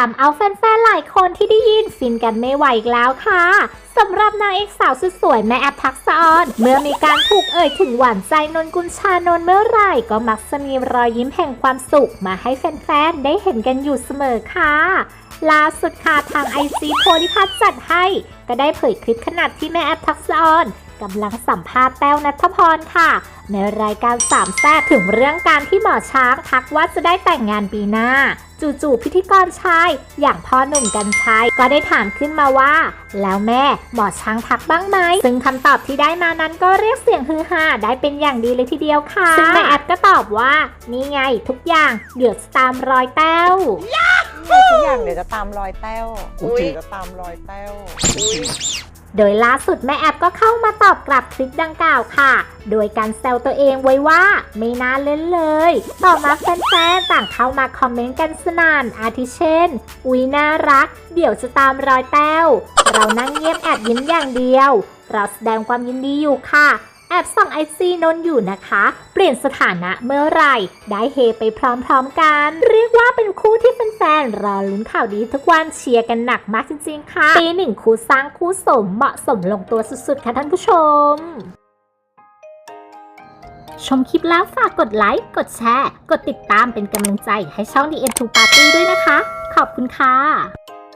ทำเอาแฟนๆ หลายคนที่ได้ยินฟินกันไม่ไหวอีกแล้วค่ะสำหรับนางเอกสาวสุดสวยแม่แอปทักษะออนเมื่อมีการถูกเอ่ยถึงหวานใจนนกุลชานนเมื่อไหร่ ก็มักจะมีรอยยิ้มแห่งความสุขมาให้แฟนๆ ได้เห็นกันอยู่เสมอค่ะล่าสุดค่ะทางไอซีโพลิพัฒน์จัดให้ ก็ได้เผยคลิปขนาดที่แม่แอปทักษะออน กำลังสัมภาษณ์แต้วนัทพรค่ะ ในรายการสามแซ่บถึงเรื่องการที่หมอช้างทักว่าจะได้แต่งงานปีหน้า จู่ๆพิธีกรชาย อย่างพ่อหนุ่มกันชัยก็ได้ถามขึ้นมาว่า แล้วแม่หมอช้างทักบ้างไหม ซึ่งคำตอบที่ได้มานั้นก็เรียกเสียงฮือฮาได้เป็นอย่างดีเลยทีเดียวค่ะ ซึ่งแม่แอปก็ตอบว่า นี่ไงทุกอย่างเดี๋ยวจะตามรอยแต้วทุกอย่างเดี๋ยวจะตามรอยแต้วอุ๊ยจะตามรอยแต้ว โดยล่าสุดแม่แอปก็เข้ามาตอบกลับคลิปดังกล่าวค่ะ โดยการแซวตัวเองไว้ว่าไม่น่าเล่นเลย ต่อมาแฟนๆต่างเข้ามาคอมเมนต์กันสนานอาทิเช่น อุ้ยน่ารัก เดี๋ยวจะตามรอยแต้ว เรานั่งเงียบแอบยิ้มอย่างเดียว เราแสดงความยินดีอยู่ค่ะ แอบส่องไอซีนนอยู่นะคะ เปลี่ยนสถานะเมื่อไหร่ ได้เฮไปพร้อมๆกัน เรียกว่าเป็นคู่ที่แฟนๆรอลุ้นข่าวดีทุกวันเชียร์กันหนักมากจริงๆ ค่ะปีหนึ่งคู่สร้างคู่สมเหมาะสมลงตัวสุดๆ ค่ะท่านผู้ชม ชมคลิปแล้วฝากกดไลค์ กดแชร์ กดติดตามเป็นกำลังใจให้ช่อง The End to Party ด้วยนะคะ ขอบคุณค่ะ